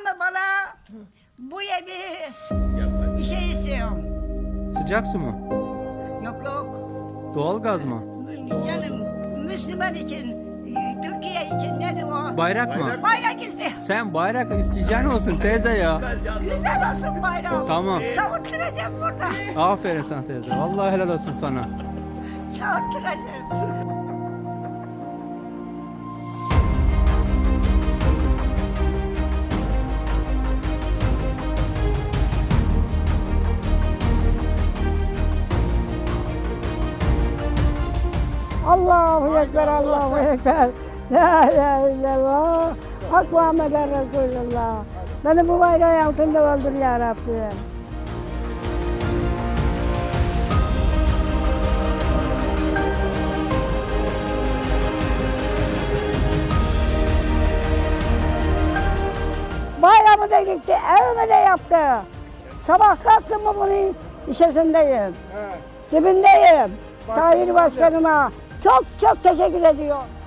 Ama bana bu evi bir şey istiyorum. Sıcak su mu? Yok yok. Doğalgaz mı? Yani Müslüman için, Türkiye için nedir o? Bayrak mı? Bayrak istiyorum. Sen bayrak isteyeceksin olsun teyze ya. Güzel olsun bayrak. Tamam. Savurtturacağım burada. Aferin sana teyze. Vallahi helal olsun sana. Savurtturacağım. Allahu Ekber, Allahu Ekber. La ilahe illallah. Hak Muhammeden Resulullah. Beni bu bayrağı altında öldür ya Rabbim. Bayramı da gitti, evimi de yaptı. Sabah kalktım mı bunun işesindeyim. Dibindeyim. Tahir Başkanıma çok çok teşekkür ediyorum.